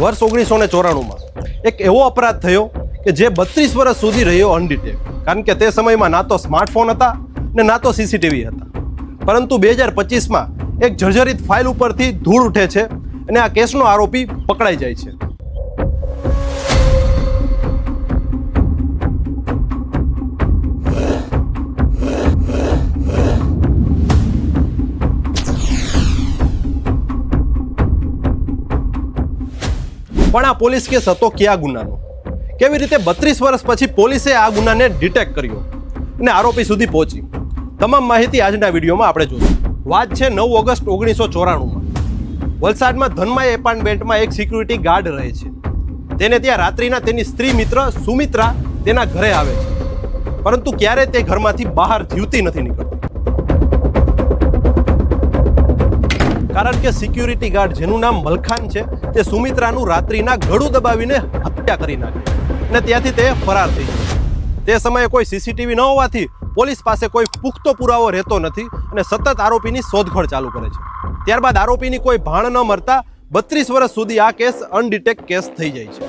વર્ષ ઓગણીસો ને ચોરાણુંમાં. એક એવો અપરાધ થયો કે જે બત્રીસ વર્ષ સુધી રહ્યો અનડિટેક કારણ કે તે સમયમાં ના તો સ્માર્ટફોન હતા ને ના તો સીસીટીવી હતા. પરંતુ બે હજાર પચીસમાં એક જર્જરિત ફાઇલ ઉપરથી ધૂળ ઉઠે છે અને આ કેસનો આરોપી પકડાઈ જાય છે. પણ આ પોલીસ કેસ હતો કયા ગુનાનો? કેવી રીતે બત્રીસ વર્ષ પછી પોલીસે આ ગુનાને ડિટેક્ટ કર્યો? અને આરોપી સુધી પહોંચી. તમામ માહિતી આજના વિડીયોમાં આપણે જોઈશું વાત છે નવ ઓગસ્ટ ઓગણીસો ચોરાણુંમાં. વલસાડમાં ધનમાય એપાર્ટમેન્ટમાં એક સિક્યુરિટી ગાર્ડ રહે છે. તેને ત્યાં રાત્રિના તેની સ્ત્રી મિત્ર સુમિત્રા તેના ઘરે આવે છે. પરંતુ ક્યારે તે ઘરમાંથી બહાર જીવતી નથી નીકળતી. કારણ કે સિક્યુરિટી ગાર્ડ જેનું નામ મલખાન છે, તે સુમિત્રાનું રાત્રિના ગળું દબાવીને હત્યા કરી નાખે અને ત્યાંથી તે ફરાર થઈ જાય. તે સમયે કોઈ સીસીટીવી ન હોવાથી પોલીસ પાસે કોઈ પુખ્તો પુરાવો રહેતો નથી અને સતત આરોપીની શોધખોળ ચાલુ કરે છે. ત્યારબાદ આરોપીની કોઈ ભાણ ન મરતા બત્રીસ વર્ષ સુધી આ કેસ અનડિટેક કેસ થઈ જાય છે.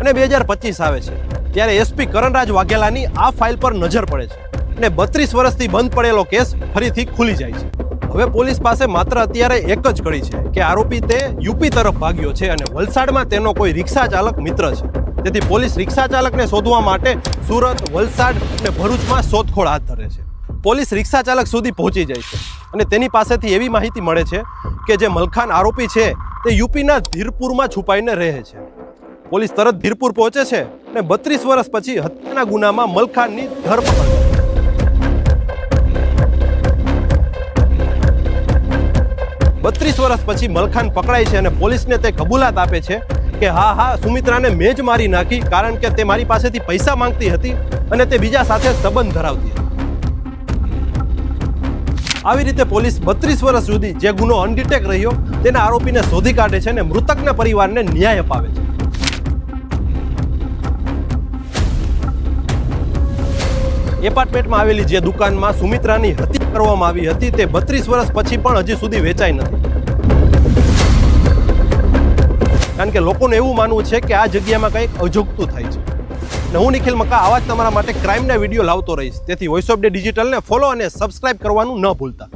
અને બે હજાર પચીસ આવે છે, ત્યારે એસપી કરણરાજ વાઘેલાની આ ફાઇલ પર નજર પડે છે. અને બત્રીસ વર્ષથી બંધ પડેલો કેસ ફરીથી ખુલી જાય છે. હવે પોલીસ પાસે માત્ર અત્યારે એક જ કડી છે કે આરોપી તે યુપી તરફ ભાગ્યો છે અને વલસાડમાં તેનો કોઈ રિક્ષા ચાલક મિત્ર છે. તેથી પોલીસ રિક્ષા ચાલકને શોધવા માટે સુરત, વલસાડ અને ભરૂચમાં શોધખોળ હાથ ધરે છે. પોલીસ રિક્ષા ચાલક સુધી પહોંચી જાય છે અને તેની પાસેથી એવી માહિતી મળે છે કે જે મલખાન આરોપી છે તે યુપીના ધીરપુરમાં છુપાઈને રહે છે. પોલીસ તરત ધીરપુર પહોંચે છે અને બત્રીસ વર્ષ પછી હત્યાના ગુનામાં મલખાનની ધરપકડ વર્ષ પછી મલખાન પકડાય છે અને પોલીસને તે કબૂલાત આપે છે કે હા હા, સુમિત્રાને મેં જ મારી નાખી કારણ કે તે મારી પાસેથી પૈસા માંગતી હતી અને તે બીજા સાથે સંબંધ ધરાવતી હતી. આવી રીતે પોલીસ બત્રીસ વર્ષ સુધી જે ગુનો અનડિટેક રહ્યો, તેના આરોપીને શોધી કાઢે છે અને મૃતકના પરિવારને ન્યાય અપાવે છે. એપાર્ટમેન્ટમાં આવેલી જે દુકાનમાં સુમિત્રાની હત્યા કરવામાં આવી હતી, તે બત્રીસ વર્ષ પછી પણ હજી સુધી વેચાઈ નથી. કારણ કે લોકોને એવું માનવું છે કે આ જગ્યામાં કંઈક અજોગતું થાય છે. ને હું નિખિલ મકા આવા જ તમારા માટે ક્રાઇમના વીડિયો લાવતો રહીશ. તેથી વોઇસ ઓફ ડે ડિજિટલને ફોલો અને સબસ્ક્રાઇબ કરવાનું ન ભૂલતા.